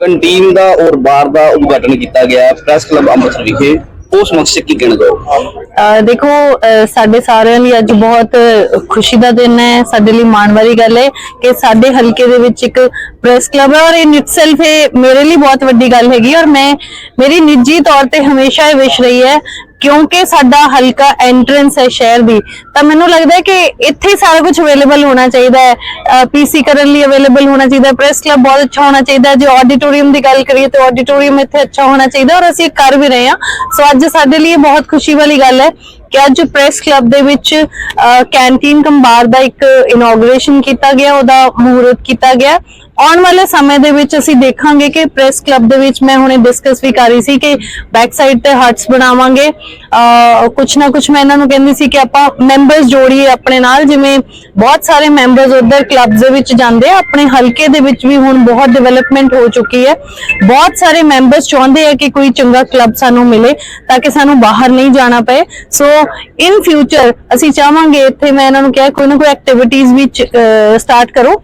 Canteen ਦਾ ਔਰ ਬਾਰ ਦਾ ਉਦਘਾਟਨ ਕੀਤਾ ਗਿਆ ਪ੍ਰੈਸ ਕਲੱਬ ਅੰਮ੍ਰਿਤਸਰ ਵਿਖੇ। ਉਸ ਮਕਸਦ ਕੀ ਕਹਿਣਾ ਚਾਹੋਗੇ? ਦੇਖੋ ਸਾਡੇ ਸਾਰਿਆਂ ਲਈ ਅੱਜ ਬਹੁਤ ਖੁਸ਼ੀ ਦਾ ਦਿਨ ਹੈ। ਸਾਡੇ ਲਈ ਮਾਣ ਵਾਲੀ ਗੱਲ ਹੈ ਕਿ ਸਾਡੇ ਹਲਕੇ ਦੇ ਵਿੱਚ ਇੱਕ ਪ੍ਰੈਸ ਕਲੱਬ ਹੈ ਔਰ ਇਹ ਇਟਸੈਲਫ ਇਹ ਮੇਰੇ ਲਈ ਬਹੁਤ ਵੱਡੀ ਗੱਲ ਹੈਗੀ ਔਰ ਮੈਂ, ਮੇਰੀ ਨਿੱਜੀ ਤੌਰ ਤੇ ਹਮੇਸ਼ਾ ਇਹ ਵਿਸ਼ ਰਹੀ ਹੈ ਕਿਉਂਕਿ ਸਾਡਾ ਹਲਕਾ ਐਂਟਰੈਂਸ ਹੈ ਸ਼ਹਿਰ ਦੀ, ਤਾਂ ਮੈਨੂੰ ਲੱਗਦਾ ਹੈ ਕਿ ਇੱਥੇ ਸਾਰਾ ਕੁਝ ਅਵੇਲੇਬਲ ਹੋਣਾ ਚਾਹੀਦਾ ਹੈ। ਪੀਸੀ ਕਰਨ ਲਈ ਅਵੇਲੇਬਲ ਹੋਣਾ ਚਾਹੀਦਾ ਹੈ ਪ੍ਰੈਸ ਕਲੱਬ ਬਹੁਤ ਅੱਛਾ ਹੋਣਾ ਚਾਹੀਦਾ ਹੈ। ਜੇ ਆਡੀਟੋਰੀਅਮ ਦੀ ਗੱਲ ਕਰੀਏ ਤਾਂ ਆਡੀਟੋਰੀਅਮ ਇੱਥੇ ਅੱਛਾ ਹੋਣਾ ਚਾਹੀਦਾ ਔਰ ਅਸੀਂ ਇਹ ਕਰ ਵੀ ਰਹੇ ਹਾਂ। ਸੋ ਅੱਜ ਸਾਡੇ ਲਈ ਇਹ ਬਹੁਤ ਖੁਸ਼ੀ ਵਾਲੀ ਗੱਲ ਹੈ ਕਿ ਅੱਜ ਪ੍ਰੈਸ ਕਲੱਬ ਦੇ ਵਿੱਚ ਕੈਂਟੀਨ ਕੰਬਾਰ ਦਾ ਇੱਕ ਇਨੋਗ੍ਰੇਸ਼ਨ ਕੀਤਾ ਗਿਆ, ਉਹਦਾ ਮਹੂਰਤ ਕੀਤਾ ਗਿਆ। ਆਉਣ ਵਾਲੇ ਸਮੇਂ ਦੇ ਵਿੱਚ ਅਸੀਂ ਦੇਖਾਂਗੇ ਕਿ ਪ੍ਰੈਸ ਕਲੱਬ ਦੇ ਵਿੱਚ ਮੈਂ ਹੁਣੇ ਡਿਸਕਸ ਵੀ ਕਰ ਰਹੀ ਸੀ ਕਿ ਬੈਕ ਸਾਈਡ ਤੇ ਹਟਸ ਬਣਾਵਾਂਗੇ। ਅਹ, ਕੁਛ ਨਾ ਕੁਛ ਮੈਂ ਇਹਨਾਂ ਨੂੰ ਕਹਿੰਦੀ ਸੀ ਕਿ ਆਪਾਂ ਮੈਂਬਰਸ ਜੋੜੀਏ ਆਪਣੇ ਨਾਲ, ਜਿਵੇਂ ਬਹੁਤ ਸਾਰੇ ਮੈਂਬਰਸ ਉਧਰ ਕਲੱਬਸ ਦੇ ਵਿੱਚ ਜਾਂਦੇ ਆ, ਆਪਣੇ ਹਲਕੇ ਦੇ ਵਿੱਚ ਵੀ ਹੁਣ ਬਹੁਤ ਡਿਵੈਲਪਮੈਂਟ ਹੋ ਚੁੱਕੀ ਹੈ। ਬਹੁਤ ਸਾਰੇ ਮੈਂਬਰਸ ਚਾਹੁੰਦੇ ਆ ਕਿ ਕੋਈ ਚੰਗਾ ਕਲੱਬ ਸਾਨੂੰ ਮਿਲੇ ਤਾਂ ਕਿ ਸਾਨੂੰ ਬਾਹਰ ਨਹੀਂ ਜਾਣਾ ਪਏ। ਸੋ ਇਨ ਫਿਊਚਰ ਅਸੀਂ ਚਾਹਾਂਗੇ ਇੱਥੇ ਮੈਂ ਇਹਨਾਂ ਨੂੰ ਕਿਹਾ, ਕੋਈ ਨਾ ਕੋਈ ਐਕਟੀਵਿਟੀਜ਼ ਵਿੱਚ ਸਟਾਰਟ ਕਰੋ।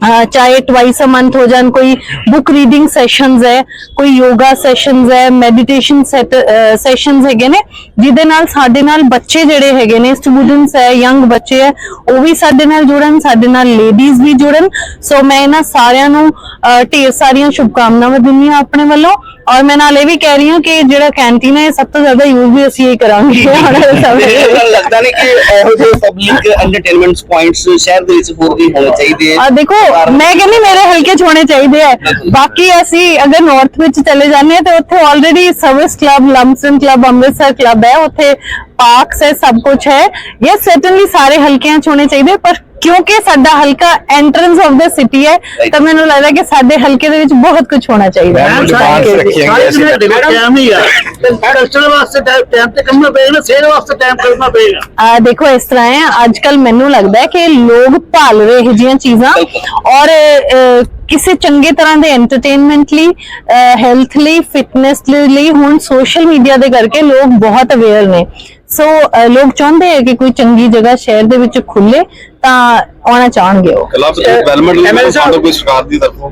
ਚਾਹੇ ਟਵਾਈਸ ਅ ਮੰਥ ਹੋ ਜਾਣ ਕੋਈ ਬੁੱਕ ਰੀਡਿੰਗ ਸੈਸ਼ਨਸ ਹੈ ਕੋਈ ਯੋਗਾ ਸੈਸ਼ਨਸ ਹੈ ਮੈਡੀਟੇਸ਼ਨ ਸੈਸ਼ਨਸ ਹੈਗੇ ਨੇ ਜਿਹਦੇ ਨਾਲ ਸਾਡੇ ਨਾਲ ਬੱਚੇ ਜਿਹੜੇ ਹੈਗੇ ਨੇ ਸਟੂਡੈਂਟਸ ਹੈ ਯੰਗ ਬੱਚੇ ਹੈ ਉਹ ਵੀ ਸਾਡੇ ਨਾਲ ਜੁੜਨ ਸਾਡੇ ਨਾਲ ਲੇਡੀਜ਼ ਵੀ ਜੁੜਨ ਸੋ ਮੈਂ ਇਹਨਾਂ ਸਾਰਿਆਂ ਨੂੰ ਢੇਰ ਸਾਰੀਆਂ ਸ਼ੁਭਕਾਮਨਾਵਾਂ ਦਿੰਦੀ ਹਾਂ ਆਪਣੇ ਵੱਲੋਂ ਔਰ ਮੈਂ ਨਾਲ ਇਹ ਵੀ ਕਹਿ ਰਹੀ ਹਾਂ ਕਿ ਜਿਹੜਾ ਕੈਂਟੀਨ ਹੈ ਸਭ ਤੋਂ ਜ਼ਿਆਦਾ ਯੂਜ਼ ਵੀ ਅਸੀਂ ਇਹ ਕਰਾਂਗੇ ਆਉਣ ਵਾਲੇ ਸਮੇਂ ਵਿੱਚ। ਲੱਗਦਾ ਨਹੀਂ ਕਿ ਇਹੋ ਜਿਹੇ ਪਬਲਿਕ ਐਂਟਰਟੇਨਮੈਂਟ ਪੁਆਇੰਟਸ ਸ਼ਹਿਰ ਦੇ ਵਿੱਚ ਹੋਰ ਵੀ ਹੋਣੇ ਚਾਹੀਦੇ ਆ। ਦੇਖੋ ਮੈਂ ਕਹਿੰਦੀ ਮੇਰੇ ਹਲਕੇ ਚ ਹੋਣੇ ਚਾਹੀਦੇ ਆ। ਬਾਕੀ ਅਸੀਂ ਅਗਰ ਨਾਰਥ ਵਿੱਚ ਚਲੇ ਜਾਂਦੇ ਹਾਂ ਤੇ ਉੱਥੇ ਆਲਰੇਡੀ ਸਰਵਿਸ ਕਲੱਬ ਲੰਸਨ ਕਲੱਬ ਅੰਮ੍ਰਿਤਸਰ ਕਲੱਬ ਹੈ। ਉੱਥੇ ਪਾਰਕਸ ਹੈ ਸਭ ਕੁਝ ਹੈ। ਇਹ ਸਰਟਨਲੀ ਸਾਰੇ ਹਲਕਿਆਂ ਚ ਹੋਣੇ ਚਾਹੀਦੇ ਪਰ ਕਿਉਂਕਿ ਸਾਡਾ ਹਲਕਾ ਐਂਟਰੈਂਸ ਆਫ ਦਾ ਸਿਟੀ ਹੈ ਤਾਂ ਮੈਨੂੰ ਲੱਗਦਾ ਕਿ ਸਾਡੇ ਹਲਕੇ ਦੇ ਵਿੱਚ ਬਹੁਤ ਕੁਝ ਹੋਣਾ ਚਾਹੀਦਾ ਹੈ। ਆ। ਫੈਸਟੀਵਲ ਵਾਸਤੇ ਟਾਈਮ ਤੇ ਕਰਨਾ ਪਏਗਾ ਨਾ ਸੇਲ ਵਾਸਤੇ ਟਾਈਮ ਕਰਨਾ ਪਏਗਾ। ਆ ਦੇਖੋ ਇਸ ਤਰ੍ਹਾਂ ਹੈ ਅੱਜ ਕੱਲ ਮੈਨੂੰ ਲੱਗਦਾ ਹੈ ਕਿ ਲੋਕ ਭਾਲ ਰਹੇ ਇਹ ਜਿਹੀਆਂ ਚੀਜ਼ਾਂ ਔਰ ਕਿਸੇ ਚੰਗੇ ਤਰ੍ਹਾਂ ਦੇ ਐਂਟਰਟੇਨਮੈਂਟ ਲਈ ਹੈਲਥ ਲਈ ਫਿਟਨੈਸ ਲਈ ਹੁਣ ਸੋਸ਼ਲ ਮੀਡੀਆ ਦੇ ਕਰਕੇ ਲੋਕ ਬਹੁਤ ਅਵੇਅਰ ਨੇ। ਸੋ ਲੋਕ ਚਾਹੁੰਦੇ ਹੈ ਕਿ ਕੋਈ ਚੰਗੀ ਜਗ੍ਹਾ ਸ਼ਹਿਰ ਦੇ ਵਿੱਚ ਖੁੱਲੇ ਤਾਂ ਆਉਣਾ ਚਾਹਣਗੇ ਉਹ। ਕਲੱਬ ਡਿਵੈਲਪਮੈਂਟ ਲਈ ਸਾਨੂੰ ਕੋਈ ਸਰਕਾਰ ਦੀ ਤਰਫੋਂ?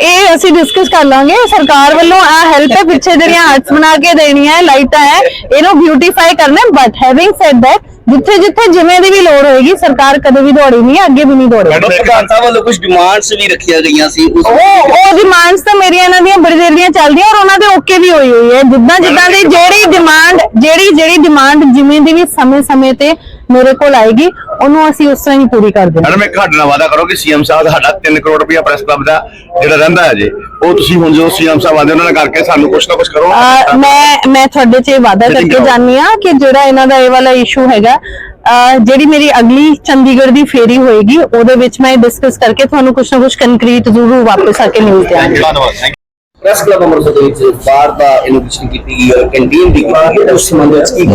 ਇਹ ਅਸੀਂ ਡਿਸਕਸ ਕਰ ਲਾਂਗੇ। ਸਰਕਾਰ ਵੱਲੋਂ ਆ ਹੈਲਪ ਹੈ ਪਿੱਛੇ ਜਿਹੜੀਆਂ ਹਟਸ ਬਣਾ ਕੇ ਦੇਣੀਆਂ ਹੈ ਲਾਈਟਾਂ ਹੈ ਇਹਨੂੰ ਬਿਊਟੀਫਾਈ ਕਰਨਾ ਬਟ ਹੈਵਿੰਗ ਸੈਡ ਦੈਟ ਜਿੱਥੇ ਜਿੱਥੇ ਜਿਵੇਂ ਦੀ ਵੀ ਲੋੜ ਹੋਏਗੀ ਸਰਕਾਰ ਕਦੇ ਵੀ ਦੌੜੀ ਨਹੀਂ ਅੱਗੇ ਵੀ ਨਹੀਂ ਦੌੜੇਗੀ। ਮੈਡਮ ਪ੍ਰਧਾਨ ਸਾਹਿਬ ਵੱਲੋਂ ਕੁਝ ਡਿਮਾਂਡਸ ਵੀ ਰੱਖੀਆਂ ਗਈਆਂ ਸੀ ਉਸ ਉਹ ਉਹ ਡਿਮਾਂਡਸ ਤਾਂ ਮੇਰੀਆਂ ਇਹਨਾਂ ਦੀਆਂ ਬੜੀ ਦੇਰ ਦੀਆਂ ਚੱਲਦੀਆਂ ਔਰ ਉਹਨਾਂ ਦੇ ਓਕੇ ਵੀ ਹੋਈ ਹੋਈ ਹੈ। ਜਿੱਦਾਂ ਜਿੱਦਾਂ ਦੀ ਜਿਹੜੀ ਡਿਮਾਂਡ ਜਿਹੜੀ ਜਿਹੜੀ ਡਿਮਾਂਡ ਜਿਵੇਂ ਦੀ ਵੀ ਸਮੇਂ-ਸਮੇਂ ਤੇ ਮੇਰੇ ਕੋਲ ਆਏਗੀ ਉਹਨੂੰ ਅਸੀਂ ਉਸ ਤਰ੍ਹਾਂ ਹੀ ਪੂਰੀ ਕਰ ਦੇਵਾਂਗੇ। ਮੈਡਮ ਇੱਕ ਸਾਡੇ ਨਾਲ ਵਾਅਦਾ ਕਰੋ ਕਿ ਸੀਐਮ ਸਾਹਿਬ ਸਾਡਾ 3 ਕਰੋੜ ਰੁਪਇਆ ਪ੍ਰੈਸ ਕਲੱਬ ਦਾ ਜਿਹੜਾ ਰਹਿੰਦਾ ਹੈ ਜੀ ਉਹ ਤੁਸੀਂ ਹੁਣ ਜੋ ਸੀਐਮ ਸਾਹਿਬ ਆਉਂਦੇ ਉਹਨਾਂ ਨਾਲ ਕਰਕੇ ਸਾਨੂੰ ਕੁਝ ਨਾ ਕੁਝ ਕਰੋ। ਅਹ ਮੈਂ ਮੈਂ ਤੁਹਾਡੇ 'ਚ ਇਹ ਵਾਅਦਾ Meeting ਕਰਕੇ ਕਰਾਓ। ਜਾਨੀ ਆ ਕਿ ਜਿਹੜਾ ਇਹਨਾਂ ਦਾ ਇਹ ਵਾਲਾ ਇਸ਼ੂ ਹੈਗਾ ਅਹ ਜਿਹੜੀ ਮੇਰੀ ਅਗਲੀ ਚੰਡੀਗੜ੍ਹ ਦੀ ਫੇਰੀ ਹੋਏਗੀ ਉਹਦੇ ਵਿੱਚ ਮੈਂ ਡਿਸਕਸ ਕਰਕੇ ਤੁਹਾਨੂੰ ਕੁਝ ਨਾ ਕੁਝ ਕੰਕਰੀਟ ਜ਼ਰੂਰ ਵਾਪਸ ਆ ਕੇ ਮਿਲ ਜਾਵਾਂਗੇ ਧੰਨਵਾਦ ਥੈਂਕ ਪ੍ਰੈਸ ਕਲੱਬ ਅੰਮ੍ਰਿਤਸਰ ਦੇ ਵਿੱਚ ਬਾਰ ਦਾ ਇਨੋਗ੍ਰੇਸ਼ਨ ਕੀਤੀ ਗਈ ਔਰ ਕੈਂਟੀਨ ਦੀ ਕੀਤੀ ਗਈ। ਉਸ ਸੰਬੰਧ ਵਿੱਚ ਕੀ?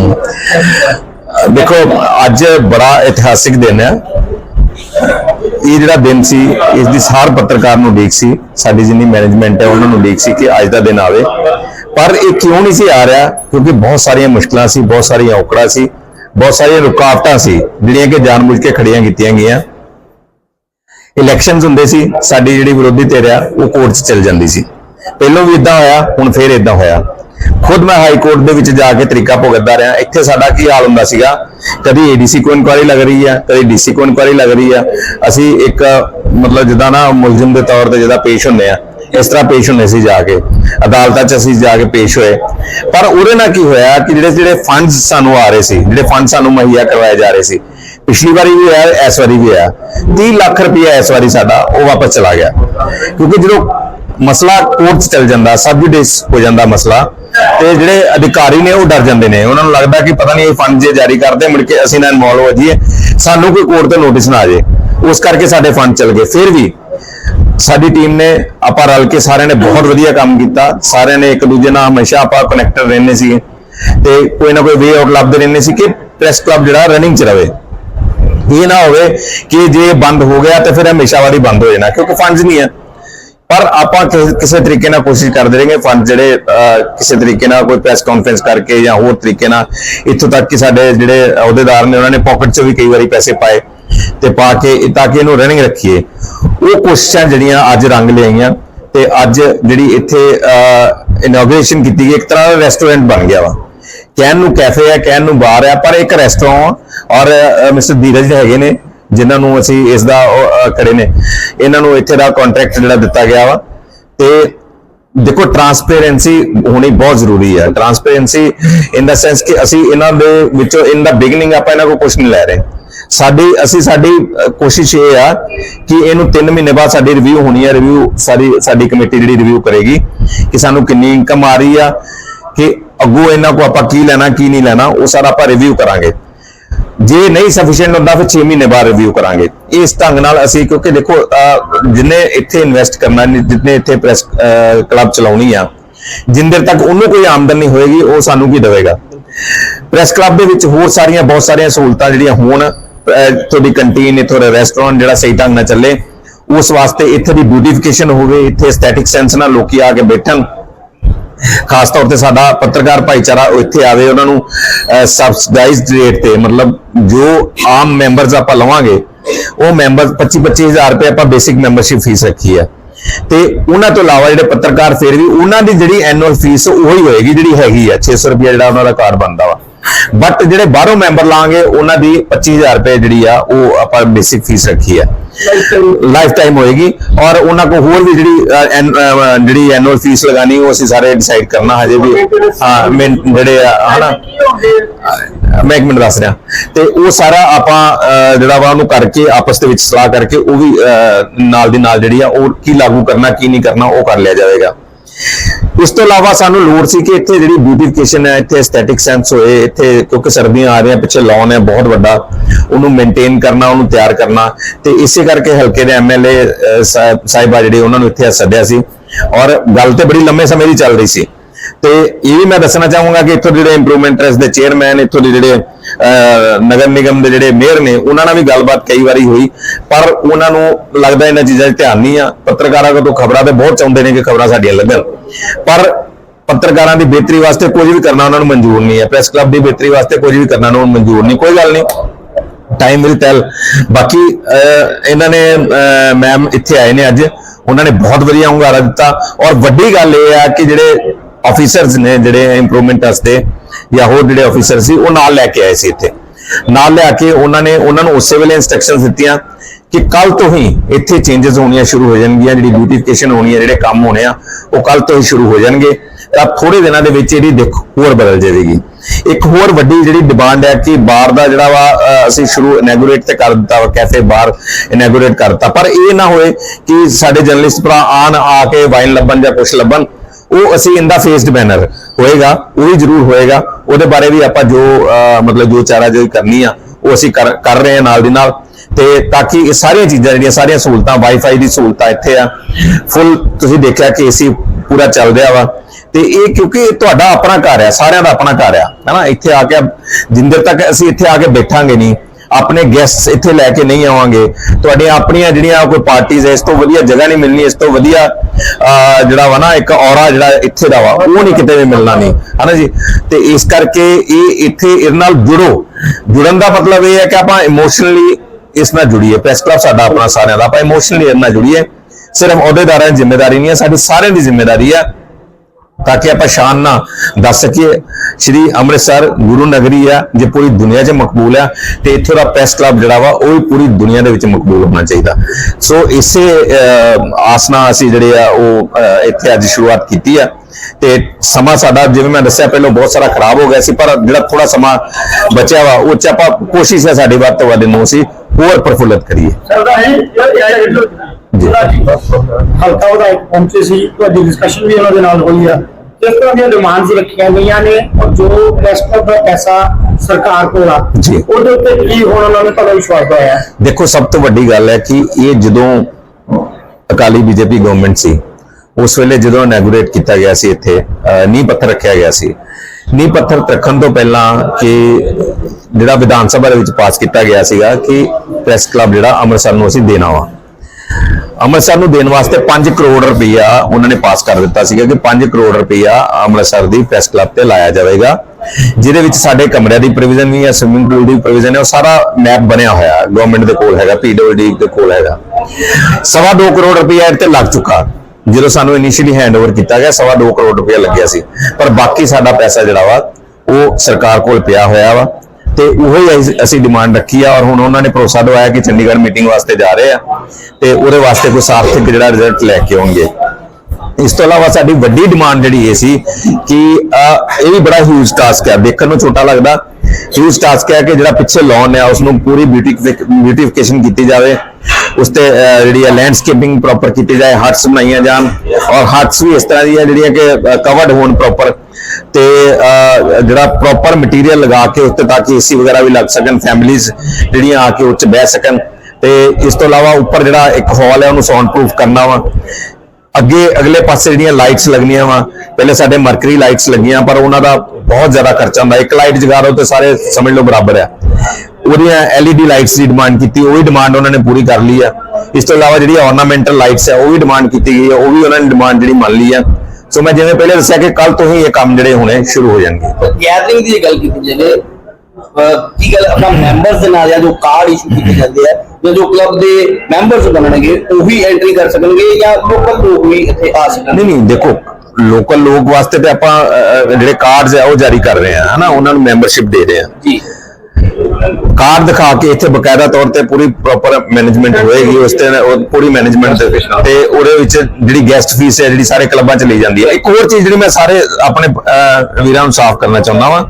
ਦੇਖੋ ਅੱਜ ਬੜਾ ਇਤਿਹਾਸਿਕ ਦਿਨ ਹੈ। ਇਹ ਜਿਹੜਾ ਦਿਨ ਸੀ, ਇਸ ਦੀ ਸਾਰ ਪੱਤਰਕਾਰ ਨੂੰ ਉਡੀਕ ਸੀ, ਸਾਡੀ ਜਿੰਨੀ ਮੈਨੇਜਮੈਂਟ ਹੈ ਉਹਨਾਂ ਨੂੰ ਉਡੀਕ ਸੀ ਕਿ ਅੱਜ ਦਾ ਦਿਨ ਆਵੇ। ਪਰ ਇਹ ਕਿਉਂ ਨਹੀਂ ਸੀ ਆ ਰਿਹਾ? ਕਿਉਂਕਿ ਬਹੁਤ ਸਾਰੀਆਂ ਮੁਸ਼ਕਲਾਂ ਸੀ, ਬਹੁਤ ਸਾਰੀਆਂ ਔਕੜਾਂ ਸੀ, ਬਹੁਤ ਸਾਰੀਆਂ ਰੁਕਾਵਟਾਂ ਸੀ, ਜਿਹੜੀਆਂ ਕਿ ਜਾਣਬੁੱਝ ਕੇ ਖੜੀਆਂ ਕੀਤੀਆਂ ਗਈਆਂ। ਇਲੈਕਸ਼ਨਸ ਹੁੰਦੇ ਸੀ, ਸਾਡੀ ਜਿਹੜੀ ਵਿਰੋਧੀ ਧਿਰ ਆ, ਉਹ ਕੋਰਟ 'ਚ ਚਲ ਜਾਂਦੀ ਸੀ। ਪਹਿਲਾਂ ਵੀ ਇਦਾਂ ਹੋਇਆ, ਹੁਣ ਫੇਰ ਇਦਾਂ ਹੋਇਆ। ਖੁਦ ਮੈਂ ਹਾਈ ਕੋਰਟ ਦੇ ਵਿੱਚ ਜਾ ਕੇ ਤਰੀਕਾ ਭੁਗਤਦਾ ਰਿਹਾ। ਇੱਥੇ ਸਾਡਾ ਕੀ ਹਾਲ ਹੁੰਦਾ ਸੀਗਾ? ਕਦੀ ਏਡੀਸੀ ਕੋ ਇਨਕੁਆਇਰੀ ਲੱਗ ਰਹੀ ਆ, ਕਦੀ ਡੀਸੀ ਕੋ ਇਨਕੁਆਇਰੀ ਲੱਗ ਰਹੀ ਆ। ਅਸੀਂ ਇੱਕ, ਮਤਲਬ ਜਿੱਦਾਂ ਨਾ ਮੁਲਜ਼ਮ ਦੇ ਤੌਰ ਤੇ ਜਿਹਦਾ ਪੇਸ਼ ਹੁੰਦੇ ਆ, ਇਸ ਤਰ੍ਹਾਂ ਪੇਸ਼ ਹੁੰਦੇ ਸੀ ਜਾ ਕੇ। ਅਦਾਲਤਾਂ 'ਚ ਅਸੀਂ ਜਾ ਕੇ ਪੇਸ਼ ਹੋਏ। ਪਰ ਉਹਦੇ ਨਾਲ ਕੀ ਹੋਇਆ ਕਿ ਜਿਹੜੇ ਜਿਹੜੇ ਫੰਡਸ ਸਾਨੂੰ ਆ ਰਹੇ ਸੀ, ਜਿਹੜੇ ਫੰਡ ਸਾਨੂੰ ਮੁਹੱਈਆ ਕਰਵਾਏ ਜਾ ਰਹੇ ਸੀ, ਪਿਛਲੀ ਵਾਰੀ ਵੀ ਹੋਇਆ, ਇਸ ਵਾਰੀ ਵੀ ਹੋਇਆ। 30 ਲੱਖ ਰੁਪਇਆ ਇਸ ਵਾਰੀ ਸਾਡਾ ਉਹ ਵਾਪਸ ਚਲਾ ਗਿਆ। ਕਿਉਂਕਿ ਜਦੋਂ ਮਸਲਾ ਕੋਰਟ 'ਚ ਚੱਲ ਜਾਂਦਾ ਸਬਜੂਡਿਸ ਹੋ ਜਾਂਦਾ ਮਸਲਾ ਤੇ ਜਿਹੜੇ ਅਧਿਕਾਰੀ ਨੇ ਉਹ ਡਰ ਜਾਂਦੇ ਨੇ। ਉਹਨਾਂ ਨੂੰ ਲੱਗਦਾ ਕਿ ਪਤਾ ਨਹੀਂ ਇਹ ਫੰਡ ਜੇ ਜਾਰੀ ਕਰਦੇ, ਮੁੜ ਕੇ ਅਸੀਂ ਨਾ ਇਨਵੋਲਵ ਹੋ ਜਾਈਏ। ਸਾਨੂੰ ਕੋਈ ਕੋਰਟ ਤੇ ਨੋਟਿਸ ਨਾ ਆ ਜਾਏ। ਉਸ ਕਰਕੇ ਸਾਡੇ ਫੰਡ ਚਲ ਗਏ। ਫਿਰ ਵੀ ਸਾਡੀ ਟੀਮ ਨੇ ਆਪਾਂ ਰਲ ਕੇ ਸਾਰਿਆਂ ਨੇ ਬਹੁਤ ਵਧੀਆ ਕੰਮ ਕੀਤਾ। ਸਾਰਿਆਂ ਨੇ ਇੱਕ ਦੂਜੇ ਨਾਲ ਹਮੇਸ਼ਾ ਆਪਾਂ ਕਨੈਕਟਡ ਰਹਿੰਦੇ ਸੀਗੇ। ਤੇ ਕੋਈ ਨਾ ਕੋਈ ਵੇ ਆਊਟ ਲੱਭਦੇ ਰਹਿੰਦੇ ਸੀ ਕਿ ਪ੍ਰੈਸ ਕਲੱਬ ਜਿਹੜਾ ਰਨਿੰਗ 'ਚ ਰਵੇ। ਇਹ ਨਾ ਹੋਵੇ ਕਿ ਜੇ ਬੰਦ ਹੋ ਗਿਆ ਤੇ ਫਿਰ ਹਮੇਸ਼ਾ ਵਾਲੀ ਬੰਦ ਹੋ ਜਾਣਾ, ਕਿਉਂਕਿ ਫੰਡਸ ਨਹੀਂ ਹੈ ਪਰ ਆਪਾਂ ਕਿਸੇ- ਤਰੀਕੇ ਨਾਲ ਕੋਸ਼ਿਸ਼ ਕਰਦੇ ਰਹਾਂਗੇ ਫੰਡ ਜਿਹੜੇ ਕਿਸੇ ਤਰੀਕੇ ਨਾਲ ਕੋਈ ਪ੍ਰੈਸ ਕਾਨਫਰੰਸ ਕਰਕੇ ਜਾਂ ਹੋਰ ਤਰੀਕੇ ਨਾਲ ਇੱਥੋਂ ਤੱਕ ਕਿ ਸਾਡੇ ਜਿਹੜੇ ਅਹੁਦੇਦਾਰ ਨੇ ਉਹਨਾਂ ਨੇ ਪਾਕਟ 'ਚ ਵੀ ਕਈ ਵਾਰੀ ਪੈਸੇ ਪਾਏ ਤੇ ਪਾ ਕੇ ਤਾਂ ਕਿ ਇਹਨੂੰ ਰਨਿੰਗ ਰੱਖੀਏ। ਉਹ ਕੋਸ਼ਿਸ਼ਾਂ ਜਿਹੜੀਆਂ ਅੱਜ ਰੰਗ ਲਿਆਈਆਂ ਤੇ ਅੱਜ ਜਿਹੜੀ ਇੱਥੇ ਇਨੋਗ੍ਰੇਸ਼ਨ ਕੀਤੀ ਗਈ, ਇੱਕ ਤਰ੍ਹਾਂ ਦਾ ਰੈਸਟੋਰੈਂਟ ਬਣ ਗਿਆ ਵਾ। ਕਹਿਣ ਨੂੰ ਕੈਫੇ ਹੈ ਕਹਿਣ ਨੂੰ ਬਾਰ ਹੈ ਪਰ ਇੱਕ ਰੈਸਟੋਰੈਂਟ ਔਰ ਮਿਸਟਰ ਧੀਰਜ ਹੈਗੇ ਨੇ। ਜਿਨ੍ਹਾਂ ਨੂੰ ਅਸੀਂ ਇਸ ਦਾ ਕਰੇ ਨੇ। ਇਹਨਾਂ ਨੂੰ ਇੱਥੇ ਦਾ ਕੰਟਰੈਕਟ ਜਿਹੜਾ ਦਿੱਤਾ ਗਿਆ ਵਾ। ਤੇ ਦੇਖੋ ਟਰਾਂਸਪੇਰੈਂਸੀ ਹੋਣੀ ਬਹੁਤ ਜ਼ਰੂਰੀ ਹੈ ਟਰਾਂਸਪੇਰੈਂਸੀ ਇਨ ਦਾ ਸੈਂਸ ਕਿ ਅਸੀਂ ਇਹਨਾਂ ਦੇ ਵਿੱਚੋਂ ਇਨ ਦਾ ਬਿਗਨਿੰਗ ਆਪਾਂ ਇਹਨਾਂ ਕੋਲ ਕੁਝ ਨਹੀਂ ਲੈ ਰਹੇ। ਸਾਡੀ, ਅਸੀਂ ਸਾਡੀ ਕੋਸ਼ਿਸ਼ ਇਹ ਆ ਕਿ ਇਹਨੂੰ 3 ਮਹੀਨੇ ਬਾਅਦ ਸਾਡੀ ਰਿਵਿਊ ਹੋਣੀ ਹੈ ਰਿਵਿਊ ਸਾਡੀ ਸਾਡੀ ਕਮੇਟੀ ਜਿਹੜੀ ਰਿਵਿਊ ਕਰੇਗੀ ਕਿ ਸਾਨੂੰ ਕਿੰਨੀ ਇਨਕਮ ਆ ਰਹੀ ਆ, ਕਿ ਅੱਗੋਂ ਇਹਨਾਂ ਕੋ ਆਪਾਂ ਕੀ ਲੈਣਾ, ਕੀ ਨਹੀਂ ਲੈਣਾ, ਉਹ ਸਾਰਾ ਆਪਾਂ ਰਿਵਿਊ ਕਰਾਂਗੇ। ਜੇ ਨਹੀਂ ਸਫੀਸ਼ੀਐਂਟ ਹੁੰਦਾ, ਫਿਰ 6 ਮਹੀਨੇ ਬਾਅਦ ਰਿਵਿਊ ਕਰਾਂਗੇ। ਇਸ ਢੰਗ ਨਾਲ ਅਸੀਂ, ਕਿਉਂਕਿ ਦੇਖੋ ਜਿੰਨੇ ਇੱਥੇ ਇਨਵੈਸਟ ਕਰਨਾ, ਜਿੰਨੇ ਇੱਥੇ ਪ੍ਰੈਸ ਕਲੱਬ ਚਲਾਉਣੀ ਆ, ਜਿੰਨ ਤੱਕ ਉਹਨੂੰ ਕੋਈ ਆਮਦਨ ਨਹੀਂ ਹੋਏਗੀ, ਉਹ ਸਾਨੂੰ ਕੀ ਦੇਵੇਗਾ? ਪ੍ਰੈਸ ਕਲੱਬ ਦੇ ਵਿੱਚ ਹੋਰ ਸਾਰੀਆਂ, ਬਹੁਤ ਸਾਰੀਆਂ ਸਹੂਲਤਾਂ ਜਿਹੜੀਆਂ ਹੋਣ ਤੁਹਾਡੀ ਕੰਟੀਨ ਇੱਥੋਂ ਰੈਸਟੋਰੈਂਟ ਜਿਹੜਾ ਸਹੀ ਢੰਗ ਨਾਲ ਚੱਲੇ, ਉਸ ਵਾਸਤੇ ਇੱਥੇ ਦੀ ਬਿਊਟੀਫਿਕੇਸ਼ਨ ਹੋਵੇ, ਇੱਥੇ ਐਸਥੈਟਿਕ ਸੈਂਸ ਨਾਲ ਲੋਕੀ ਆ ਕੇ ਬੈਠਣ ਖਾਸ ਤੌਰ ਤੇ ਸਾਡਾ ਪੱਤਰਕਾਰ ਭਾਈਚਾਰਾ ਇੱਥੇ ਆਵੇ, ਉਹਨਾਂ ਨੂੰ ਸਬਸਿਡਾਈਜ਼ਡ ਰੇਟ ਤੇ, ਮਤਲਬ ਜੋ ਆਮ ਮੈਂਬਰਸ ਆਪਾਂ ਲਵਾਂਗੇ, ਉਹ ਮੈਂਬਰ 25 25000 ਰੁਪਏ ਆਪਾਂ ਬੇਸਿਕ ਮੈਂਬਰਸ਼ਿਪ ਫੀਸ ਰੱਖੀ ਹੈ ਤੇ ਉਹਨਾਂ ਤੋਂ ਇਲਾਵਾ ਜਿਹੜੇ ਪੱਤਰਕਾਰ ਫਿਰ ਵੀ, ਉਹਨਾਂ ਦੀ ਜਿਹੜੀ ਐਨੂਅਲ ਫੀਸ ਉਹੀ ਹੋਏਗੀ, ਜਿਹੜੀ ਹੈਗੀ ਆ 600 ਰੁਪਏ ਜਿਹੜਾ ਉਹਨਾਂ ਦਾ ਕਾਰਡ ਬਣਦਾ ਵਾ। ਬਟ ਜਿਹੜੇ ਬਾਹਰੋਂ ਮੈਂਬਰ ਲਾਂਗੇ, ਉਹਨਾਂ ਦੀ 25000 ਰੁਪਏ ਜਿਹੜੀ ਆ, ਉਹ ਆਪਾਂ ਬੇਸਿਕ ਫੀਸ ਰੱਖੀ ਹੈ ਲਾਈਫ ਟਾਈਮ ਹੋਏਗੀ। ਔਰ ਉਹਨਾਂ ਕੋ ਹੋਰ ਵੀ ਜਿਹੜੀ ਜਿਹੜੀ ਐਨੂਅਲ ਫੀਸ ਲਗਾਣੀ ਉਹ ਅਸੀਂ ਸਾਰੇ ਡਿਸਾਈਡ ਕਰਨਾ ਹਜੇ ਵੀ। ਹਾਂ ਮੈਂ ਜਿਹੜੇ ਹਨਾ? ਮੈਂ ਇੱਕ ਮਿੰਟ ਦੱਸ ਰਿਹਾ। ਤੇ ਉਹ ਸਾਰਾ ਆਪਾਂ ਜਿਹੜਾ ਵਾ ਉਹਨੂੰ ਕਰਕੇ ਆਪਸ ਦੇ ਵਿੱਚ ਸਲਾਹ ਕਰਕੇ ਉਹ ਵੀ ਨਾਲ ਦੀ ਨਾਲ ਜਿਹੜੀ ਆ, ਉਹ ਕੀ ਲਾਗੂ ਕਰਨਾ, ਕੀ ਨਹੀਂ ਕਰਨਾ, ਉਹ ਕਰ ਲਿਆ ਜਾਵੇਗਾ। ਇਸ ਤੋਂ ਇਲਾਵਾ ਸਾਨੂੰ ਲੋੜ ਸੀ ਕਿ ਇੱਥੇ ਜਿਹੜੀ ਬਿਊਟੀਫਿਕੇਸ਼ਨ ਹੈ, ਇੱਥੇ ਐਸਥੈਟਿਕ ਸੈਂਸ ਹੋਏ, ਇੱਥੇ ਕਿਉਂਕਿ ਸਰਦੀਆਂ ਆ ਰਹੀਆਂ, ਪਿੱਛੇ ਲਾਉਣ ਹੈ, ਬਹੁਤ ਵੱਡਾ। ਉਹਨੂੰ ਮੇਨਟੇਨ ਕਰਨਾ, ਉਹਨੂੰ ਤਿਆਰ ਕਰਨਾ। ਤੇ ਇਸੇ ਕਰਕੇ ਹਲਕੇ ਦੇ ਐਮਐਲਏ ਸਾਹਿਬਾ ਜਿਹੜੇ ਉਹਨਾਂ ਨੂੰ ਇੱਥੇ ਸੱਦਿਆ ਸੀ। ਔਰ ਗੱਲ ਤੇ ਬੜੀ ਲੰਮੇ ਸਮੇਂ ਦੀ ਚੱਲ ਰਹੀ ਸੀ। ਤੇ ਇਹ ਵੀ ਮੈਂ ਦੱਸਣਾ ਚਾਹੂੰਗਾ ਕਿ ਇੱਥੋਂ ਦੇ ਜਿਹੜੇ ਇੰਪਰੂਵਮੈਂਟ ਟਰਸਟ ਦੇ ਚੇਅਰਮੈਨ ਇੱਥੋਂ ਦੇ ਜਿਹੜੇ ਨਗਰ ਨਿਗਮ ਦੇ ਜਿਹੜੇ ਮੇਅਰ ਨੇ ਉਹਨਾਂ ਨਾਲ ਵੀ ਗੱਲਬਾਤ ਕਈ ਵਾਰੀ ਹੋਈ। ਪਰ ਉਹਨਾਂ ਨੂੰ ਲੱਗਦਾ ਇਹਨਾਂ ਚੀਜ਼ਾਂ 'ਚ ਧਿਆਨ ਨਹੀਂ ਆ। ਪੱਤਰਕਾਰਾਂ ਕੋਲ ਖਬਰਾਂ ਤੇ ਬਹੁਤ ਚਾਹੁੰਦੇ ਨੇ ਕਿ ਖਬਰਾਂ ਸਾਡੀਆਂ ਲੱਗਣ। ਪਰ ਪੱਤਰਕਾਰਾਂ ਦੀ ਬਿਹਤਰੀ ਵਾਸਤੇ ਕੁਝ ਵੀ ਕਰਨਾ ਉਹਨਾਂ ਨੂੰ ਮਨਜ਼ੂਰ ਨਹੀਂ ਹੈ। ਪ੍ਰੈਸ ਕਲੱਬ ਦੀ ਬਿਹਤਰੀ ਵਾਸਤੇ ਕੁਝ ਵੀ ਕਰਨਾ ਉਹਨਾਂ ਨੂੰ ਮਨਜ਼ੂਰ ਨਹੀਂ। ਕੋਈ ਗੱਲ ਨਹੀਂ। ਟਾਈਮ ਵਿਲ ਟੈਲ ਬਾਕੀ ਅਹ, ਇਹਨਾਂ ਨੇ ਮੈਮ ਇੱਥੇ ਆਏ ਨੇ ਅੱਜ। ਉਹਨਾਂ ਨੇ ਬਹੁਤ ਵਧੀਆ ਹੁੰਗਾਰਾ ਦਿੱਤਾ। ਔਰ ਵੱਡੀ ਗੱਲ ਇਹ ਆ ਕਿ ਜਿਹੜੇ ਆਫੀਸਰਸ ਨੇ ਜਿਹੜੇ ਇੰਪਰੂਵਮੈਂਟ ਵਾਸਤੇ ਜਾਂ ਹੋਰ ਜਿਹੜੇ ਆਫੀਸਰ ਸੀ, ਉਹ ਨਾਲ ਲੈ ਕੇ ਆਏ ਸੀ ਇੱਥੇ। ਨਾਲ ਲਿਆ ਕੇ ਉਹਨਾਂ ਨੇ, ਉਹਨਾਂ ਨੂੰ ਉਸੇ ਵੇਲੇ ਇਨਸਟਰਕਸ਼ਨਸ ਦਿੱਤੀਆਂ ਕਿ ਕੱਲ ਤੋਂ ਹੀ ਇੱਥੇ ਚੇਂਜਸ ਹੋਣੀਆਂ ਸ਼ੁਰੂ ਹੋ ਜਾਣਗੀਆਂ, ਜਿਹੜੀ ਬਿਊਟੀਫਿਕੇਸ਼ਨ ਹੋਣੀ ਹੈ, ਜਿਹੜੇ ਕੰਮ ਹੋਣੇ ਆ, ਉਹ ਕੱਲ ਤੋਂ ਹੀ ਸ਼ੁਰੂ ਹੋ ਜਾਣਗੇ। ਤਾਂ ਥੋੜੇ ਦਿਨਾਂ ਦੇ ਵਿੱਚ ਇਹਦੀ ਦਿੱਖ, ਹੋਰ ਬਦਲ ਜਾਵੇਗੀ। ਇੱਕ ਹੋਰ ਵੱਡੀ ਜਿਹੜੀ ਡਿਮਾਂਡ ਹੈ ਕਿ ਬਾਰ ਦਾ ਜਿਹੜਾ ਵਾ ਅਸੀਂ ਸ਼ੁਰੂ ਇਨੈਗੋਰੇਟ ਤੇ ਕਰ ਦਿੱਤਾ ਵਾ ਕੈਫੇ ਬਾਰ ਇਨੈਗੋਰੇਟ ਕਰਤਾ। ਪਰ ਇਹ ਨਾ ਹੋਏ ਕਿ ਸਾਡੇ ਜਰਨਲਿਸਟ ਭਰਾ ਆਣ, ਆ ਕੇ ਵਾਈਨ ਲੱਭਣ ਜਾਂ ਕੁਛ ਲੱਭਣ। ਉਹ ਅਸੀਂ ਇੰਦਾ ਫੇਸਡ ਬੈਨਰ ਹੋਏਗਾ, ਉਹ ਵੀ ਜ਼ਰੂਰ ਹੋਏਗਾ। ਉਹਦੇ ਬਾਰੇ ਵੀ ਆਪਾਂ ਜੋ ਮਤਲਬ ਜੋ ਚਾਰਾ ਜੋ ਕਰਨੀ ਆ, ਉਹ ਅਸੀਂ ਕਰ ਕਰ ਰਹੇ ਹਾਂ ਨਾਲ ਦੀ ਨਾਲ। ਤੇ ਤਾਂ ਕਿ ਇਹ ਸਾਰੀਆਂ ਚੀਜ਼ਾਂ ਜਿਹੜੀਆਂ, ਸਾਰੀਆਂ ਸਹੂਲਤਾਂ ਵਾਈਫਾਈ ਦੀ ਸਹੂਲਤਾਂ ਇੱਥੇ ਆ। ਫੁੱਲ ਤੁਸੀਂ ਦੇਖਿਆ ਕਿ ਏਸੀ ਪੂਰਾ ਚੱਲ ਰਿਹਾ ਵਾ। ਤੇ ਇਹ ਕਿਉਂਕਿ ਇਹ ਤੁਹਾਡਾ ਆਪਣਾ ਘਰ ਆ, ਸਾਰਿਆਂ ਦਾ ਆਪਣਾ ਘਰ ਆ। ਹਨਾ, ਇੱਥੇ ਆ ਕੇ, ਜਿੰਦਰ ਤੱਕ ਅਸੀਂ ਇੱਥੇ ਆ ਕੇ ਬੈਠਾਂਗੇ ਨਹੀਂ। ਆਪਣੇ ਗੈਸਟਸ ਇੱਥੇ ਲੈ ਕੇ ਨਹੀਂ ਆਵਾਂਗੇ। ਤੁਹਾਡੀਆਂ ਆਪਣੀਆਂ ਜਿਹੜੀਆਂ ਕੋਈ ਪਾਰਟੀਆਂ ਇਸ ਤੋਂ ਵਧੀਆ ਜਗ੍ਹਾ ਨਹੀਂ ਮਿਲਣੀ ਇਸ ਤੋਂ ਵਧੀਆ ਅਹ, ਜਿਹੜਾ ਵਾ ਨਾ ਇੱਕ ਔਰਾ ਜਿਹੜਾ ਇੱਥੇ ਦਾ ਵਾ ਉਹ ਨਹੀਂ ਕਿਤੇ ਵੀ ਮਿਲਣਾ ਨਹੀਂ। ਹਨਾ ਜੀ? ਤੇ ਇਸ ਕਰਕੇ ਇਹ ਇੱਥੇ ਇਹਦੇ ਨਾਲ ਜੁੜੋ। ਜੁੜਨ ਦਾ ਮਤਲਬ ਇਹ ਹੈ ਕਿ ਆਪਾਂ ਇਮੋਸ਼ਨਲੀ ਇਸ ਨਾਲ ਜੁੜੀਏ। ਪ੍ਰੈਸ ਕਲੱਬ ਸਾਡਾ ਆਪਣਾ ਸਾਰਿਆਂ ਦਾ। ਆਪਾਂ ਇਮੋਸ਼ਨਲੀ ਇਹਦੇ ਨਾਲ ਜੁੜੀਏ। ਸਿਰਫ ਅਹੁਦੇਦਾਰਾਂ ਦੀ ਜ਼ਿੰਮੇਵਾਰੀ ਨਹੀਂ ਹੈ ਸਾਡੀ ਸਾਰਿਆਂ ਦੀ ਜ਼ਿੰਮੇਵਾਰੀ ਹੈ ਤਾਂ ਕਿ ਆਪਾਂ ਸ਼ਾਨ ਨਾਲ ਦੱਸ ਸਕੀਏ ਸ਼੍ਰੀ ਅੰਮ੍ਰਿਤਸਰ ਗੁਰੂ ਨਗਰੀ ਆ ਜੇ ਪੂਰੀ ਦੁਨੀਆ 'ਚ ਮਕਬੂਲ ਆ ਤੇ ਇੱਥੋਂ ਦਾ ਪ੍ਰੈਸ ਕਲੱਬ ਜਿਹੜਾ ਵਾ ਉਹ ਵੀ ਪੂਰੀ ਦੁਨੀਆ ਦੇ ਵਿੱਚ ਮਕਬੂਲ ਹੋਣਾ ਚਾਹੀਦਾ। ਸੋ ਇਸੇ ਅਹ, ਆਸ ਨਾਲ ਅਸੀਂ ਜਿਹੜੇ ਆ ਉਹ ਇੱਥੇ ਅੱਜ ਸ਼ੁਰੂਆਤ ਕੀਤੀ ਆ। ਤੇ ਸਮਾਂ ਸਾਡਾ ਜਿਵੇਂ ਮੈਂ ਦੱਸਿਆ ਪਹਿਲਾਂ ਬਹੁਤ ਸਾਰਾ ਖਰਾਬ ਹੋ ਗਿਆ ਸੀ ਪਰ ਜਿਹੜਾ ਥੋੜਾ ਸਮਾਂ ਬਚਿਆ ਵਾ ਉਹ 'ਚ ਆਪਾਂ ਕੋਸ਼ਿਸ਼ ਹੈ ਸਾਡੀ ਵੱਧ ਤੋਂ ਵੱਧ ਨੂੰ ਅਸੀਂ ਹੋਰ ਪ੍ਰਫੁੱਲਤ ਕਰੀਏ। ਹਲਕਾ ਵਿਧਾਇਕ ਪਹੁੰਚੇ ਸੀ ਤੁਹਾਡੀ ਡਿਸਕਸ਼ਨ ਵੀ ਉਹਨਾਂ ਦੇ ਨਾਲ ਹੋਈ ਆ। ਕਿਸ ਤਰ੍ਹਾਂ ਦੀਆਂ ਡਿਮਾਂਡਸ ਰੱਖੀਆਂ ਗਈਆਂ ਨੇ ਔਰ ਜੋ ਕਲੱਬ ਦਾ ਪੈਸਾ ਸਰਕਾਰ ਕੋਲ ਆ ਜੀ। ਉਹਦੇ ਉੱਤੇ ਕੀ ਹੁਣ ਉਹਨਾਂ ਨੇ ਤੁਹਾਡਾ ਵਿਸ਼ਵਾਸ ਦਵਾਇਆ ਦੇਖੋ ਸਭ ਤੋਂ ਵੱਡੀ ਗੱਲ ਹੈ ਕਿ ਇਹ ਜਦੋਂ ਅਕਾਲੀ ਬੀਜੇਪੀ ਗਵਰਨਮੈਂਟ ਸੀ ਉਸ ਵੇਲੇ ਜਦੋਂ ਇਨੈਗੋਰੇਟ ਕੀਤਾ ਗਿਆ ਸੀ ਇੱਥੇ ਨੀਂਹ ਪੱਥਰ ਰੱਖਿਆ ਗਿਆ ਸੀ। ਨੀਂਹ ਪੱਥਰ ਰੱਖਣ ਤੋਂ ਪਹਿਲਾਂ ਕਿ ਜਿਹੜਾ ਵਿਧਾਨ ਸਭਾ ਦੇ ਵਿੱਚ ਪਾਸ ਕੀਤਾ ਗਿਆ ਸੀਗਾ ਕਿ ਪ੍ਰੈਸ ਕਲੱਬ ਜਿਹੜਾ ਅੰਮ੍ਰਿਤਸਰ ਨੂੰ ਅਸੀਂ ਦੇਣਾ ਵਾ ਅੰਮ੍ਰਿਤਸਰ ਨੂੰ ਦੇਣ ਵਾਸਤੇ 5 ਕਰੋੜ ਰੁਪਈਆ ਉਹਨਾਂ ਨੇ ਪਾਸ ਕਰ ਦਿੱਤਾ ਸੀਗਾ ਕਿ 5 ਕਰੋੜ ਰੁਪਈਆ ਅੰਮ੍ਰਿਤਸਰ ਦੀ ਪ੍ਰੈਸ ਕਲੱਬ ਤੇ ਲਾਇਆ ਜਾਵੇਗਾ, ਜਿਹਦੇ ਵਿੱਚ ਸਾਡੇ ਕਮਰਿਆਂ ਦੀ ਪ੍ਰੋਵੀਜ਼ਨ ਵੀ ਹੈ ਸਵਿਮਿੰਗ ਪੂਲ ਦੀ ਪ੍ਰੋਵੀਜ਼ਨ ਹੈ, ਉਹ ਸਾਰਾ ਮੈਪ ਬਣਿਆ ਹੋਇਆ ਹੈ ਗਵਰਨਮੈਂਟ ਦੇ ਕੋਲ ਹੈਗਾ ਪੀਡਬਲਯੂਡੀ ਦੇ ਕੋਲ ਹੈਗਾ। ਸਵਾ 2 ਕਰੋੜ ਰੁਪਇਆ ਇਹ ਤੇ ਲੱਗ ਚੁੱਕਾ, ਜਦੋਂ ਸਾਨੂੰ ਇਨੀਸ਼ੀਅਲੀ ਹੈਂਡਓਵਰ ਕੀਤਾ ਗਿਆ, ਸਵਾ ਦੋ ਕਰੋੜ ਰੁਪਇਆ ਲੱਗਿਆ ਸੀ। ਪਰ ਬਾਕੀ ਸਾਡਾ ਪੈਸਾ ਜਿਹੜਾ ਵਾ, ਉਹ ਸਰਕਾਰ ਕੋਲ ਪਿਆ ਹੋਇਆ ਵਾ ਤੇ ਉਹੀ ਅਸੀਂ- ਅਸੀਂ ਡਿਮਾਂਡ ਰੱਖੀ ਆ ਔਰ ਹੁਣ ਉਹਨਾਂ ਨੇ ਭਰੋਸਾ ਦਵਾਇਆ ਕਿ ਚੰਡੀਗੜ੍ਹ ਮੀਟਿੰਗ ਵਾਸਤੇ ਜਾ ਰਹੇ ਆ ਤੇ ਉਹਦੇ ਵਾਸਤੇ ਕੋਈ ਸਾਰਥਕ ਜਿਹੜਾ ਰਿਜ਼ਲਟ ਲੈ ਕੇ ਆਉਣਗੇ। ਇਸ ਤੋਂ ਇਲਾਵਾ ਸਾਡੀ ਵੱਡੀ ਡਿਮਾਂਡ ਜਿਹੜੀ ਇਹ ਸੀ ਕਿ ਇਹ ਵੀ ਬੜਾ ਹਿਊਜ ਟਾਸਕ ਹੈ ਦੇਖਣ ਨੂੰ ਛੋਟਾ ਲੱਗਦਾ ਹਿਊਜ ਟਾਸਕ ਹੈ ਕਿ ਜਿਹੜਾ ਪਿੱਛੇ ਲਾਉਣ ਹੈ ਉਸ ਨੂੰ ਪੂਰੀ ਬਿਊਟੀਫਿਕੇਸ਼ਨ ਕੀਤੀ ਜਾਵੇ। ਉਸ ਤੇ ਜਿਹੜੀ ਹੈ ਲੈਂਡਸਕੇਪਿੰਗ ਪ੍ਰੋਪਰ ਕੀਤੀ ਜਾਏ ਹਟਸ ਬਣਾਈਆਂ ਜਾਣ। ਔਰ ਹਟਸ ਵੀ ਇਸ ਤਰ੍ਹਾਂ ਦੀਆਂ ਜਿਹੜੀਆਂ ਕਿ ਕਵਰਡ ਹੋਣ ਪ੍ਰੋਪਰ ਤੇ ਜਿਹੜਾ ਪ੍ਰੋਪਰ ਮਟੀਰੀਅਲ ਲਗਾ ਕੇ ਉੱਤੇ ਤਾਂ ਕਿ ਏਸੀ ਵਗੈਰਾ ਵੀ ਲੱਗ ਸਕਣ ਫੈਮਿਲੀਜ਼ ਜਿਹੜੀਆਂ ਆ ਕੇ ਉੱਚ ਬਹਿ ਸਕਣ। ਤੇ ਇਸ ਤੋਂ ਇਲਾਵਾ ਉੱਪਰ ਜਿਹੜਾ ਇੱਕ ਹਾਲ ਹੈ, ਉਹਨੂੰ ਸਾਊਂਡ ਪ੍ਰੂਫ ਕਰਨਾ ਵਾ। ਅੱਗੇ ਅਗਲੇ ਪਾਸੇ ਜਿਹੜੀਆਂ ਲਾਈਟਸ ਲੱਗਣੀਆਂ ਵਾ, ਪਹਿਲੇ ਸਾਡੇ ਮਰਕਰੀ ਲਾਈਟਸ ਲੱਗੀਆਂ, ਪਰ ਉਹਨਾਂ ਦਾ ਬਹੁਤ ਜ਼ਿਆਦਾ ਖਰਚਾ ਹੁੰਦਾ। ਇੱਕ ਲਾਈਟ ਜਗਾ ਦੋ ਤੇ ਸਾਰੇ ਸਮਝ ਲਓ ਬਰਾਬਰ ਆ। ਉਹਦੀਆਂ LED ਲਾਈਟਸ ਦੀ ਡਿਮਾਂਡ ਕੀਤੀ, ਉਹ ਵੀ ਡਿਮਾਂਡ ਉਹਨਾਂ ਨੇ ਪੂਰੀ ਕਰ ਲਈ ਆ। ਇਸ ਤੋਂ ਇਲਾਵਾ ਜਿਹੜੀ ਆਰਨਾਮੈਂਟਲ ਲਾਈਟਸ ਆ, ਉਹ ਵੀ ਡਿਮਾਂਡ ਕੀਤੀ ਗਈ ਆ, ਉਹ ਵੀ ਉਹਨਾਂ ਨੇ ਡਿਮਾਂਡ ਜਿਹੜੀ ਮੰਨ ਲਈ ਆ। ਸੋ ਮੈਂ ਜਿਵੇਂ ਪਹਿਲੇ ਦੱਸਿਆ ਕਿ ਕੱਲ ਤੋਂ ਹੀ ਇਹ ਕੰਮ ਜਿਹੜੇ ਹੋਣੇ ਸ਼ੁਰੂ ਹੋ ਜਾਣਗੇ। ਗੈਦਰਿੰਗ ਦੀ ਗੱਲ ਕੀਤੀ ਜਾਵੇ ਕੀ ਗੱਲ ਆਪਣਾ ਮੈਂਬਰਸ ਦੇ ਨਾਲ ਜਾਂ ਜੋ ਕਾਰਡ ਇਸ਼ੂ ਕੀਤੇ ਜਾਂਦੇ ਆ ਜਾਂ ਜੋ ਕਲੱਬ ਦੇ ਮੈਂਬਰਸ ਬਣਨਗੇ ਉਹੀ ਐਂਟਰੀ ਕਰ ਸਕਣਗੇ ਜਾਂ ਲੋਕਲ ਲੋਕ ਵੀ ਇੱਥੇ ਆ ਸਕਣਗੇ ਨਹੀਂ ਨਹੀਂ ਦੇਖੋ ਲੋਕਲ ਲੋਕ ਵਾਸਤੇ ਤੇ ਆਪਾਂ ਜਿਹੜੇ ਕਾਰਡਸ ਆ ਉਹ ਜਾਰੀ ਕਰ ਰਹੇ ਆ ਹਨਾ? ਉਹਨਾਂ ਨੂੰ ਮੈਂਬਰਸ਼ਿਪ ਦੇ ਰਹੇ ਆ। ਜੀ। ਕਾਰਡ ਦਿਖਾ ਕੇ ਇੱਥੇ ਬਕਾਇਦਾ ਤੌਰ ਤੇ ਪੂਰੀ ਪ੍ਰੋਪਰ ਮੈਨੇਜਮੈਂਟ ਹੋਏਗੀ ਉਸ ਤੇ ਪੂਰੀ ਮੈਨੇਜਮੈਂਟ ਤੇ ਉਹਦੇ ਵਿੱਚ ਜਿਹੜੀ ਗੈਸਟ ਫੀਸ ਹੈ ਜਿਹੜੀ ਸਾਰੇ ਕਲੱਬਾਂ ਚ ਲਈ ਜਾਂਦੀ ਹੈ। ਇੱਕ ਹੋਰ ਚੀਜ਼ ਜਿਹੜੀ ਮੈਂ ਸਾਰੇ ਆਪਣੇ ਵੀਰਾਂ ਨੂੰ ਸਾਫ਼ ਕਰਨਾ ਚਾਹੁੰਦਾ ਵਾਂ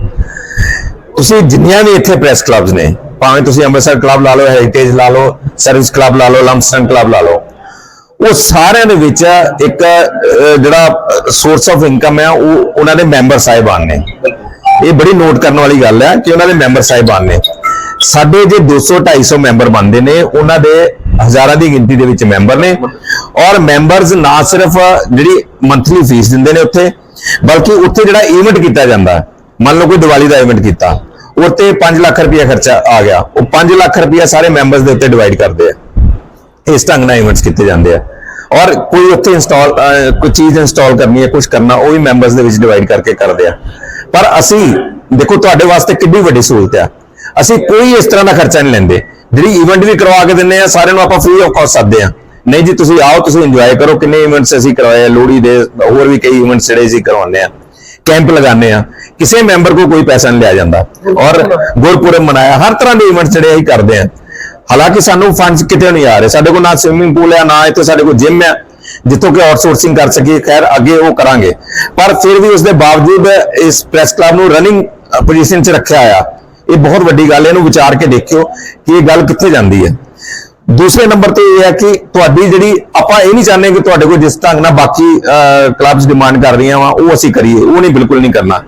ਤੁਸੀਂ ਜਿੰਨੀਆਂ ਵੀ ਇੱਥੇ ਪ੍ਰੈਸ ਕਲੱਬਸ ਨੇ ਭਾਵੇਂ ਤੁਸੀਂ ਅੰਮ੍ਰਿਤਸਰ ਕਲੱਬ ਲਾ ਲਓ ਹੈਰੀਟੇਜ ਲਾ ਲਓ ਸਰਵਿਸ ਕਲੱਬ ਲਾ ਲਓ ਲੰਮਸਟਨ ਕਲੱਬ ਲਾ ਲਓ। ਉਹ ਸਾਰਿਆਂ ਦੇ ਵਿੱਚ ਇੱਕ ਜਿਹੜਾ ਸੋਰਸ ਆਫ ਇਨਕਮ ਹੈ ਉਹ ਉਹਨਾਂ ਦੇ ਮੈਂਬਰ ਸਾਹਿਬਾਨ ਨੇ। ਇਹ ਬੜੀ ਨੋਟ ਕਰਨ ਵਾਲੀ ਗੱਲ ਹੈ ਕਿ ਉਹਨਾਂ ਦੇ ਮੈਂਬਰ ਸਾਹਿਬਾਨ ਨੇ। ਸਾਡੇ ਜੇ 200 250 ਮੈਂਬਰ ਬਣਦੇ ਨੇ, ਉਹਨਾਂ ਦੇ ਹਜ਼ਾਰਾਂ ਦੀ ਗਿਣਤੀ ਦੇ ਵਿੱਚ ਮੈਂਬਰ ਨੇ। ਔਰ ਮੈਂਬਰਸ ਨਾ ਸਿਰਫ ਜਿਹੜੀ ਮੰਥਲੀ ਫੀਸ ਦਿੰਦੇ ਨੇ ਉੱਥੇ, ਬਲਕਿ ਉੱਥੇ ਜਿਹੜਾ ਇਵੈਂਟ ਕੀਤਾ ਜਾਂਦਾ। ਮੰਨ ਲਓ ਕੋਈ ਦੀਵਾਲੀ ਦਾ ਇਵੈਂਟ ਕੀਤਾ। ਉਹ ਤੇ 5 ਲੱਖ ਰੁਪਏ ਖਰਚਾ ਆ ਗਿਆ। ਉਹ 5 ਲੱਖ ਰੁਪਏ ਸਾਰੇ ਮੈਂਬਰਸ ਦੇ ਉੱਤੇ ਡਿਵਾਈਡ ਕਰਦੇ ਆ। ਇਸ ਢੰਗ ਨਾਲ ਇਵੈਂਟਸ ਕੀਤੇ ਜਾਂਦੇ ਆ। ਔਰ ਕੋਈ ਉੱਥੇ ਇੰਸਟਾਲ ਕੋਈ ਚੀਜ਼ ਇੰਸਟਾਲ ਕਰਨੀ ਹੈ ਕੁਝ ਕਰਨਾ, ਉਹ ਵੀ ਮੈਂਬਰਸ ਦੇ ਵਿੱਚ ਡਿਵਾਈਡ ਕਰਕੇ ਕਰਦੇ ਆ। ਪਰ ਅਸੀਂ, ਦੇਖੋ, ਤੁਹਾਡੇ ਵਾਸਤੇ ਕਿੰਨੀ ਵੱਡੀ ਸਹੂਲਤ ਆ। ਅਸੀਂ ਕੋਈ ਇਸ ਤਰ੍ਹਾਂ ਦਾ ਖਰਚਾ ਨਹੀਂ ਲੈਂਦੇ। ਜਿਹੜੀ ਇਵੈਂਟ ਵੀ ਕਰਵਾ ਕੇ ਦਿੰਦੇ ਆ, ਸਾਰਿਆਂ ਨੂੰ ਆਪਾਂ ਫ੍ਰੀ ਆਫ ਕਾਸਟ ਸੱਦਦੇ ਆ। ਨਹੀਂ ਜੀ, ਤੁਸੀਂ ਆਓ, ਤੁਸੀਂ ਇੰਜੋਏ ਕਰੋ, ਕਿੰਨੇ ਇਵੈਂਟਸ ਅਸੀਂ ਕਰਵਾਏ ਆ, ਲੋਹੜੀ ਦੇ ਹੋਰ ਵੀ ਕਈ ਇਵੈਂਟਸ ਜਿਹੜੇ ਅਸੀਂ ਕਰਵਾਉਂਦੇ ਆ। ਕੈਂਪ ਲਗਾਉਂਦੇ ਆ ਕਿਸੇ ਮੈਂਬਰ ਕੋ ਕੋਈ ਪੈਸਾ ਨਹੀਂ ਲਿਆ ਜਾਂਦਾ। ਔਰ ਗੁਰਪੁਰਬ ਮਨਾਇਆ, ਹਰ ਤਰ੍ਹਾਂ ਦੇ ਇਵੈਂਟਸ ਜਿਹੜੇ ਅਸੀਂ ਕਰਦੇ ਆ ਹਾਲਾਂਕਿ ਸਾਨੂੰ ਫੰਡਸ ਕਿਤੇ ਨਹੀਂ ਆ ਰਹੇ। ਸਾਡੇ ਕੋਲ ਨਾ ਸਵਿਮਿੰਗ ਪੂਲ ਹੈ ਨਾ ਇੱਥੇ ਸਾਡੇ ਕੋਲ ਜਿਮ ਹੈ ਜਿੱਥੋਂ ਕਿ ਆਊਟਸੋਰਸਿੰਗ ਕਰ ਸਕੀਏ, ਖੈਰ, ਅੱਗੇ ਉਹ ਕਰਾਂਗੇ। ਪਰ ਫਿਰ ਵੀ ਉਸ ਦੇ ਬਾਵਜੂਦ ਇਸ ਪ੍ਰੈਸ ਕਲੱਬ ਨੂੰ ਰਨਿੰਗ ਪੋਜੀਸ਼ਨ 'ਚ ਰੱਖਿਆ ਆ, ਇਹ ਬਹੁਤ ਵੱਡੀ ਗੱਲ ਹੈ। ਇਹਨੂੰ ਵਿਚਾਰ ਕੇ ਦੇਖਿਓ ਕਿ ਇਹ ਗੱਲ ਕਿੱਥੇ ਜਾਂਦੀ ਹੈ। ਦੂਸਰੇ ਨੰਬਰ ਤੇ ਇਹ ਹੈ ਕਿ ਤੁਹਾਡੀ ਜਿਹੜੀ ਆਪਾਂ ਇਹ ਨਹੀਂ ਚਾਹੁੰਦੇ ਕਿ ਤੁਹਾਡੇ ਕੋਲ ਜਿਸ ਢੰਗ ਨਾਲ ਬਾਕੀ ਕਲੱਬਸ ਡਿਮਾਂਡ ਕਰ ਰਹੀਆਂ ਵਾ, ਉਹ ਅਸੀਂ ਕਰੀਏ, ਉਹ ਨਹੀਂ ਬਿਲਕੁਲ ਨਹੀਂ ਕਰਨਾ।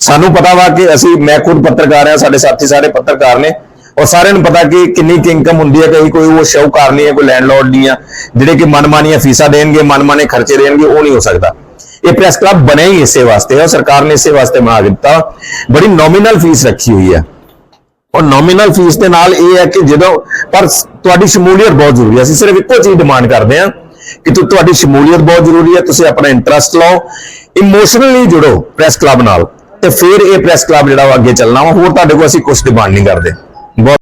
ਸਾਨੂੰ ਪਤਾ ਵਾ ਕਿ ਅਸੀਂ, ਮੈਂ ਖੁਦ ਪੱਤਰਕਾਰ ਹਾਂ, ਸਾਡੇ ਸਾਥੀ ਸਾਰੇ ਪੱਤਰਕਾਰ ਨੇ, ਔਰ ਸਾਰਿਆਂ ਨੂੰ ਪਤਾ ਕਿ ਕਿੰਨੀ ਕਿ ਇਨਕਮ ਹੁੰਦੀ ਹੈ, ਕਈ ਕੋਈ ਉਹ ਸ਼ਾਹੂਕਾਰ ਨਹੀਂ ਹੈ, ਕੋਈ ਲੈਂਡਲੋਰਡ ਨਹੀਂ ਆ ਜਿਹੜੇ ਕਿ ਮਨਮਾਨੀਆਂ ਫੀਸਾਂ ਦੇਣਗੇ, ਮਨਮਾਨੇ ਖਰਚੇ ਦੇਣਗੇ, ਉਹ ਨਹੀਂ ਹੋ ਸਕਦਾ। ਇਹ ਪ੍ਰੈਸ ਕਲੱਬ ਬਣਿਆ ਹੀ ਇਸੇ ਵਾਸਤੇ ਹੈ ਔਰ ਸਰਕਾਰ ਨੇ ਇਸੇ ਵਾਸਤੇ ਬਣਾ ਦਿੱਤਾ। ਬੜੀ ਨੋਮੀਨਲ ਫੀਸ ਰੱਖੀ ਹੋਈ ਹੈ। ਔਰ ਨੋਮੀਨਲ ਫੀਸ ਦੇ ਨਾਲ ਇਹ ਹੈ ਕਿ ਜਦੋਂ, ਪਰ ਤੁਹਾਡੀ ਸ਼ਮੂਲੀਅਤ ਬਹੁਤ ਜ਼ਰੂਰੀ ਹੈ। ਅਸੀਂ ਸਿਰਫ ਇੱਕੋ ਚੀਜ਼ ਡਿਮਾਂਡ ਕਰਦੇ ਹਾਂ ਕਿ ਤੁਹਾਡੀ ਸ਼ਮੂਲੀਅਤ ਬਹੁਤ ਜ਼ਰੂਰੀ ਹੈ, ਤੁਸੀਂ ਆਪਣਾ ਇੰਟਰਸਟ ਲਾਓ ਇਮੋਸ਼ਨਲੀ ਜੁੜੋ ਪ੍ਰੈਸ ਕਲੱਬ ਨਾਲ ਤੇ ਫਿਰ ਇਹ ਪ੍ਰੈਸ ਕਲੱਬ ਜਿਹੜਾ ਉਹ ਅੱਗੇ ਚੱਲਣਾ ਵਾ। ਹੋਰ ਤੁਹਾਡੇ ਕੋਲ ਅਸੀਂ ਕੁਝ ਡਿਮਾਂਡ ਨਹੀਂ ਕਰਦੇ। ਬਹੁਤ